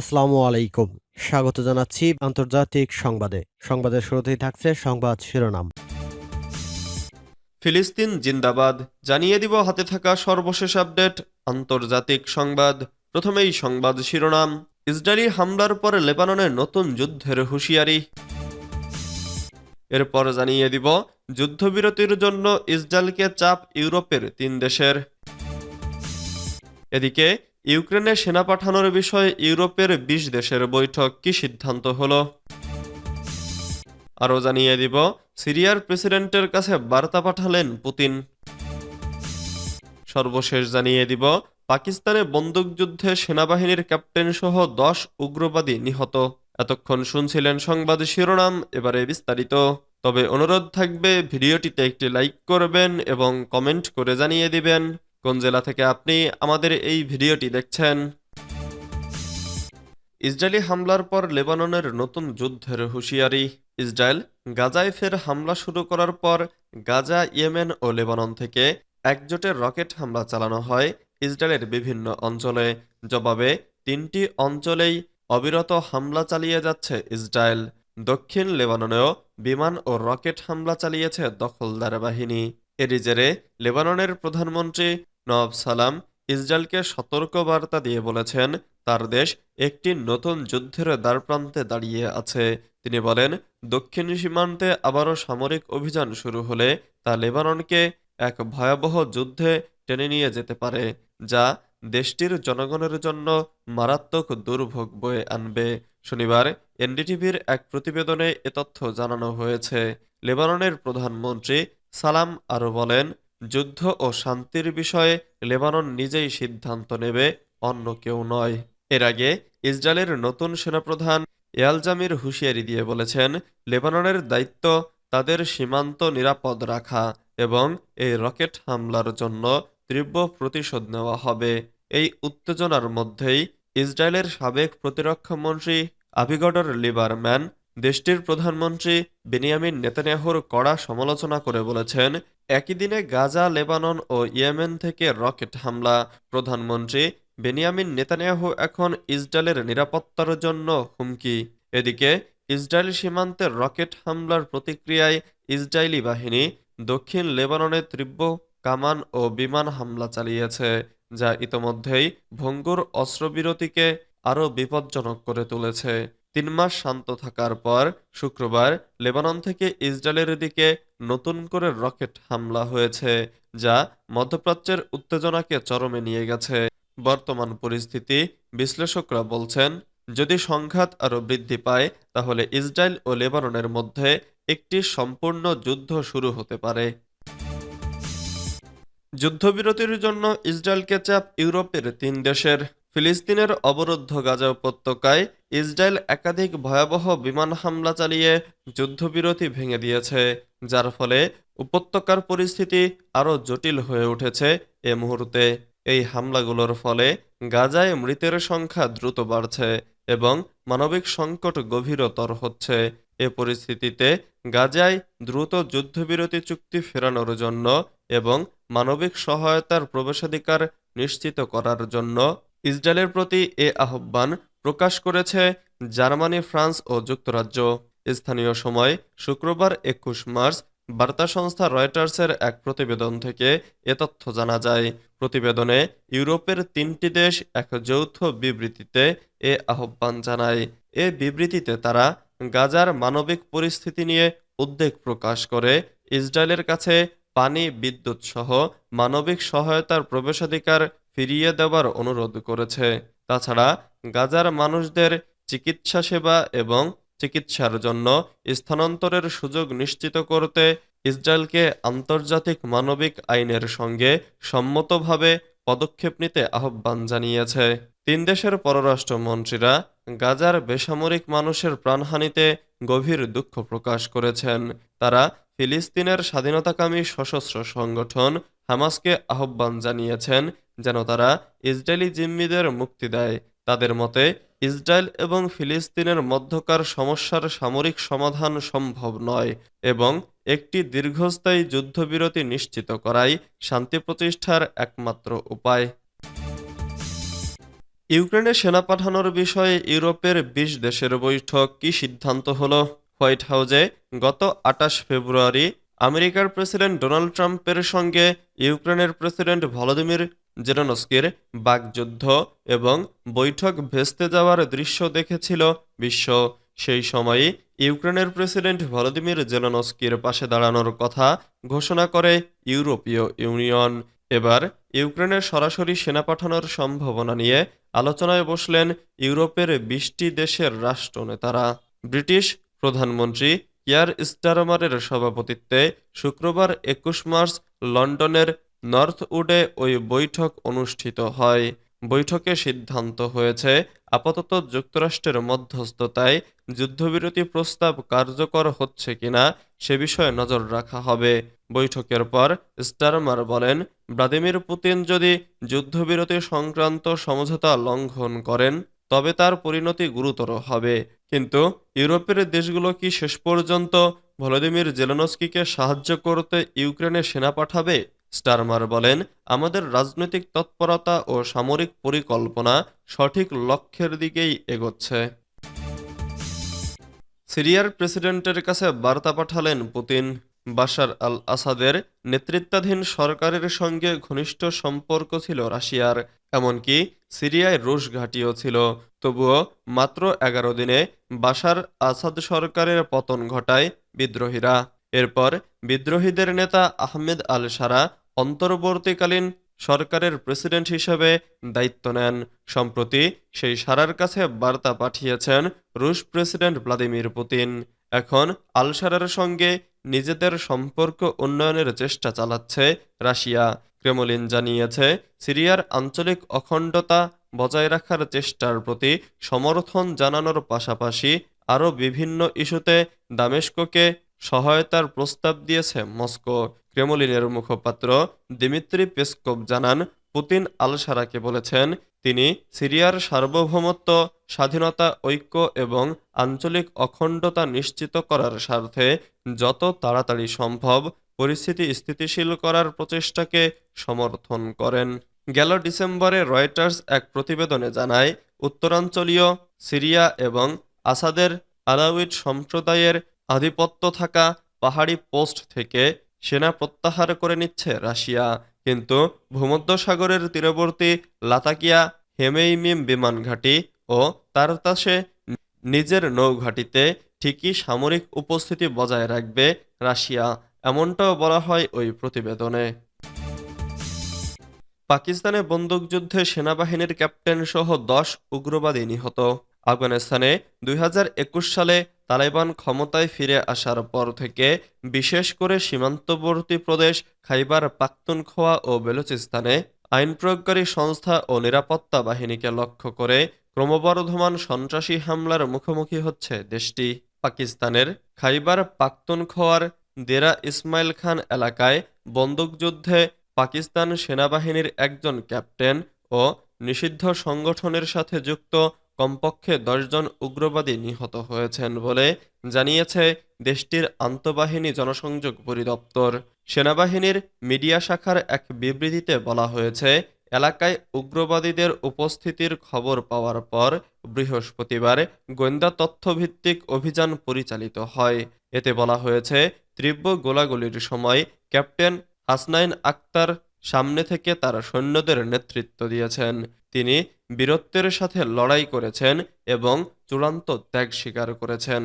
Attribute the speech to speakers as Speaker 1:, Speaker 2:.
Speaker 1: আসসালামু আলাইকুম স্বাগত জানাচ্ছি আন্তর্জাতিক সংবাদে সংবাদের শুরুতেই থাকছে সংবাদ শিরোনাম ফিলিস্তিন জিন্দাবাদ জানিয়ে দিব হাতে থাকা সর্বশেষ আপডেট আন্তর্জাতিক সংবাদ প্রথমেই সংবাদ শিরোনাম ইসরায়েলি হামলার পর লেবাননের নতুন যুদ্ধের হুঁশিয়ারি এরপর জানিয়ে দিব যুদ্ধবিরতির জন্য ইসরায়েলকে চাপ ইউরোপের তিন দেশের এদিকে ইউক্রেনে সেনা পাঠানোর বিষয়ে ইউরোপের বিশ দেশের বৈঠক কি সিদ্ধান্ত হল আরও জানিয়ে দিব সিরিয়ার প্রেসিডেন্টের কাছে বার্তা পাঠালেন পুতিন সর্বশেষ জানিয়ে দিব পাকিস্তানে বন্দুকযুদ্ধে সেনাবাহিনীর ক্যাপ্টেন সহ দশ উগ্রবাদী নিহত এতক্ষণ শুনছিলেন সংবাদ শিরোনাম এবারে বিস্তারিত তবে অনুরোধ থাকবে ভিডিওটিতে একটি লাইক করবেন এবং কমেন্ট করে জানিয়ে দিবেন কোন জেলা থেকে আপনি আমাদের এই ভিডিওটি দেখছেন ইসরায়েলি হামলার পর লেবাননের নতুন যুদ্ধের হুঁশিয়ারি ইসরায়েল গাজায় ফের হামলা শুরু করার পর গাজা ইয়েমেন ও লেবানন থেকে একজোটে রকেট হামলা চালানো হয় ইসরায়েলের বিভিন্ন অঞ্চলে জবাবে তিনটি অঞ্চলেই অবিরত হামলা চালিয়ে যাচ্ছে ইসরায়েল দক্ষিণ লেবাননেও বিমান ও রকেট হামলা চালিয়েছে দখলদার বাহিনী এর জেরে লেবাননের প্রধানমন্ত্রী নওয়াব সালাম ইসরায়েলকে সতর্কবার্তা দিয়ে বলেছেন তার দেশ একটি নতুন যুদ্ধের দ্বারপ্রান্তে দাঁড়িয়ে আছে তিনি বলেন দক্ষিণ সীমান্তে আবারও সামরিক অভিযান শুরু হলে তা লেবাননকে এক ভয়াবহ যুদ্ধে টেনে নিয়ে যেতে পারে যা দেশটির জনগণের জন্য মারাত্মক দুর্ভোগ বয়ে আনবে শনিবার এনডিটিভির এক প্রতিবেদনে এ তথ্য জানানো হয়েছে লেবাননের প্রধানমন্ত্রী সালাম আরও বলেন যুদ্ধ ও শান্তির বিষয়ে লেবানন নিজেই সিদ্ধান্ত নেবে অন্য কেউ নয় এর আগে ইসরায়েলের নতুন সেনাপ্রধান এয়ালজামির হুঁশিয়ারি দিয়ে বলেছেন লেবাননের দায়িত্ব তাদের সীমান্ত নিরাপদ রাখা এবং এই রকেট হামলার জন্য তীব্র প্রতিশোধ নেওয়া হবে এই উত্তেজনার মধ্যেই ইসরায়েলের সাবেক প্রতিরক্ষামন্ত্রী আভিগডর লিবারম্যান দেশটির প্রধানমন্ত্রী বেনিয়ামিন নেতানিয়াহুর কড়া সমালোচনা করে বলেছেন একই দিনে গাজা লেবানন ও ইয়েমেন থেকে রকেট হামলা প্রধানমন্ত্রী বেনিয়ামিন নেতানিয়াহু এখন ইসরায়েলের নিরাপত্তার জন্য হুমকি এদিকে ইসরায়েল সীমান্তে রকেট হামলার প্রতিক্রিয়ায় ইসরায়েলি বাহিনী দক্ষিণ লেবাননে তীব্র কামান ও বিমান হামলা চালিয়েছে যা ইতোমধ্যেই ভঙ্গুর অস্ত্রবিরতিকে আরও বিপজ্জনক করে তুলেছে তিন মাস শান্ত থাকার পর শুক্রবার লেবানন থেকে ইসরায়েলের দিকে নতুন করে রকেট হামলা হয়েছে যা মধ্যপ্রাচ্যের উত্তেজনাকে চরমে নিয়ে গেছে বর্তমান পরিস্থিতি বিশ্লেষকরা বলছেন যদি সংঘাত আরও বৃদ্ধি পায় তাহলে ইসরায়েল ও লেবাননের মধ্যে একটি সম্পূর্ণ যুদ্ধ শুরু হতে পারে যুদ্ধবিরতির জন্য ইসরায়েলকে চাপ ইউরোপের তিন দেশের ফিলিস্তিনের অবরুদ্ধ গাজা উপত্যকায় ইসরায়েল একাধিক ভয়াবহ বিমান হামলা চালিয়ে যুদ্ধবিরতি ভেঙে দিয়েছে যার ফলে উপত্যকার পরিস্থিতি আরও জটিল হয়ে উঠেছে এ মুহূর্তে এই হামলাগুলোর ফলে গাজায় মৃতের সংখ্যা দ্রুত বাড়ছে এবং মানবিক সংকট গভীরতর হচ্ছে এ পরিস্থিতিতে গাজায় দ্রুত যুদ্ধবিরতি চুক্তি ফেরানোর জন্য এবং মানবিক সহায়তার প্রবেশাধিকার নিশ্চিত করার জন্য ইসরায়েলের প্রতি এ আহ্বান প্রকাশ করেছে জার্মানি ফ্রান্স ও যুক্তরাজ্য স্থানীয় সময় শুক্রবার একুশ মার্চ বার্তা সংস্থা রয়টার্সের এক প্রতিবেদন থেকে এ তথ্য জানা যায় প্রতিবেদনে ইউরোপের তিনটি দেশ এক যৌথ বিবৃতিতে এ আহ্বান জানায় এ বিবৃতিতে তারা গাজার মানবিক পরিস্থিতি নিয়ে উদ্বেগ প্রকাশ করে ইসরায়েলের কাছে পানি বিদ্যুৎ সহ মানবিক সহায়তার প্রবেশাধিকার ফিরিয়ে দেওয়ার অনুরোধ করেছে তাছাড়া গাজার মানুষদের চিকিৎসা সেবা এবং চিকিৎসার জন্য স্থানান্তরের সুযোগ নিশ্চিত করতে ইসরায়েলকে আন্তর্জাতিক মানবিক আইনের সঙ্গে সম্মতভাবে পদক্ষেপ নিতে আহ্বান জানিয়েছে তিন দেশের পররাষ্ট্রমন্ত্রীরা গাজার বেসামরিক মানুষের প্রাণহানিতে গভীর দুঃখ প্রকাশ করেছেন তারা ফিলিস্তিনের স্বাধীনতাকামী সশস্ত্র সংগঠন হামাসকে আহ্বান জানিয়েছেন যেন তারা ইসরায়েলি জিম্মিদের মুক্তি দেয় তাদের মতে ইসরায়েল এবং ফিলিস্তিনের মধ্যকার সমস্যার সামরিক সমাধান সম্ভব নয় এবং একটি দীর্ঘস্থায়ী যুদ্ধবিরতি নিশ্চিত করাই শান্তি প্রতিষ্ঠার একমাত্র উপায় ইউক্রেনে সেনা পাঠানোর বিষয়ে ইউরোপের বিশ দেশের বৈঠক কি সিদ্ধান্ত হল হোয়াইট হাউজে গত আটাশ ফেব্রুয়ারি আমেরিকার প্রেসিডেন্ট ডোনাল্ড ট্রাম্পের সঙ্গে ইউক্রেনের প্রেসিডেন্ট ভলোদিমির জেরানস্কির বাকযুদ্ধ এবং বৈঠক ভেস্তে যাওয়ার দৃশ্য দেখেছিল বিশ্ব সেই সময়ই ইউক্রেনের প্রেসিডেন্ট ভলোদিমির জেলানস্কির পাশে দাঁড়ানোর কথা ঘোষণা করে ইউরোপীয় ইউনিয়ন এবার ইউক্রেনের সরাসরি সেনা পাঠানোর সম্ভাবনা নিয়ে আলোচনায় বসলেন ইউরোপের বিশটি দেশের রাষ্ট্রনেতারা ব্রিটিশ প্রধানমন্ত্রী ইয়ার স্টারমারের সভাপতিত্বে শুক্রবার একুশ মার্চ লন্ডনের নর্থউডে ওই বৈঠক অনুষ্ঠিত হয় বৈঠকে সিদ্ধান্ত হয়েছে আপাতত যুক্তরাষ্ট্রের মধ্যস্থতায় যুদ্ধবিরতি প্রস্তাব কার্যকর হচ্ছে কিনা সে বিষয়ে নজর রাখা হবে বৈঠকের পর স্টারমার বলেন ভ্লাদিমির পুতিন যদি যুদ্ধবিরতি সংক্রান্ত সমঝোতা লঙ্ঘন করেন তবে তার পরিণতি গুরুতর হবে কিন্তু ইউরোপের দেশগুলো কি শেষ পর্যন্ত ভলোদিমির জেলানস্কিকে সাহায্য করতে ইউক্রেনে সেনা পাঠাবে স্টারমার বলেন আমাদের রাজনৈতিক তৎপরতা ও সামরিক পরিকল্পনা সঠিক লক্ষ্যের দিকেই এগোচ্ছে সিরিয়ার প্রেসিডেন্টের কাছে বার্তা পাঠালেন পুতিন বাশার আল আসাদের নেতৃত্বাধীন সরকারের সঙ্গে ঘনিষ্ঠ সম্পর্ক ছিল রাশিয়ার এমনকি সিরিয়ায় রুশ ঘাঁটিও ছিল তবুও মাত্র এগারো দিনে বাসার আসাদ সরকারের পতন ঘটায় বিদ্রোহীরা এরপর বিদ্রোহীদের নেতা আহমেদ আল সারা অন্তর্বর্তীকালীন সরকারের প্রেসিডেন্ট হিসেবে দায়িত্ব নেন সম্প্রতি সেই সারার কাছে বার্তা পাঠিয়েছেন রুশ প্রেসিডেন্ট ভ্লাদিমির পুতিন এখন আলসারার সঙ্গে নিজেদের সম্পর্ক উন্নয়নের চেষ্টা চালাচ্ছে রাশিয়া ক্রেমলিন জানিয়েছে সিরিয়ার আঞ্চলিক অখণ্ডতা বজায় রাখার চেষ্টার প্রতি সমর্থন জানানোর পাশাপাশি আরও বিভিন্ন ইস্যুতে দামেস্ককে সহায়তার প্রস্তাব দিয়েছে মস্কো ক্রেমলিনের মুখপাত্র দিমিত্রি পেস্কোভ জানান পুতিন আল সারাকে বলেছেন তিনি সিরিয়ার সার্বভৌমত্ব স্বাধীনতা ঐক্য এবং আঞ্চলিক অখণ্ডতা নিশ্চিত করার স্বার্থে যত তাড়াতাড়ি সম্ভব পরিস্থিতি স্থিতিশীল করার প্রচেষ্টাকে সমর্থন করেন গেল ডিসেম্বরে রয়টার্স এক প্রতিবেদনে জানায় উত্তরাঞ্চলীয় সিরিয়া এবং আসাদের আলাউইট সম্প্রদায়ের আধিপত্য থাকা পাহাড়ি পোস্ট থেকে সেনা প্রত্যাহার করে নিচ্ছে রাশিয়া কিন্তু ভূমধ্যসাগরের তীরবর্তী লাতাকিয়া হেমেইমিম বিমান ঘাঁটি ও তার তাসে নিজের নৌঘাটিতে ঠিকই সামরিক উপস্থিতি বজায় রাখবে রাশিয়া এমনটাও বলা হয় ওই প্রতিবেদনে পাকিস্তানে বন্দুকযুদ্ধে সেনাবাহিনীর ক্যাপ্টেন সহ দশ উগ্রবাদী নিহত আফগানিস্তানে দুই সালে তালেবান ক্ষমতায় ফিরে আসার পর থেকে বিশেষ করে সীমান্তবর্তী প্রদেশ খাইবার পাখতুনখোয়া ও বেলুচিস্তানে আইন প্রয়োগকারী সংস্থা ও নিরাপত্তা বাহিনীকে লক্ষ্য করে ক্রমবর্ধমান সন্ত্রাসী হামলার মুখোমুখি হচ্ছে দেশটি পাকিস্তানের খাইবার পাখতুনখোয়ার দেরা ইসমাইল খান এলাকায় বন্দুকযুদ্ধে পাকিস্তান সেনাবাহিনীর একজন ক্যাপ্টেন ও নিষিদ্ধ সংগঠনের সাথে যুক্ত কমপক্ষে দশজন উগ্রবাদী নিহত হয়েছেন বলে জানিয়েছে দেশটির আন্তঃবাহিনী জনসংযোগ পরিদপ্তর সেনাবাহিনীর মিডিয়া শাখার এক বিবৃতিতে বলা হয়েছে এলাকায় উগ্রবাদীদের উপস্থিতির খবর পাওয়ার পর বৃহস্পতিবার গোয়েন্দা তথ্যভিত্তিক অভিযান পরিচালিত হয় এতে বলা হয়েছে তীব্র গোলাগুলির সময় ক্যাপ্টেন হাসনাইন আক্তার সামনে থেকে তার সৈন্যদের নেতৃত্ব দিয়েছেন তিনি বীরত্বের সাথে লড়াই করেছেন এবং চূড়ান্ত ত্যাগ স্বীকার করেছেন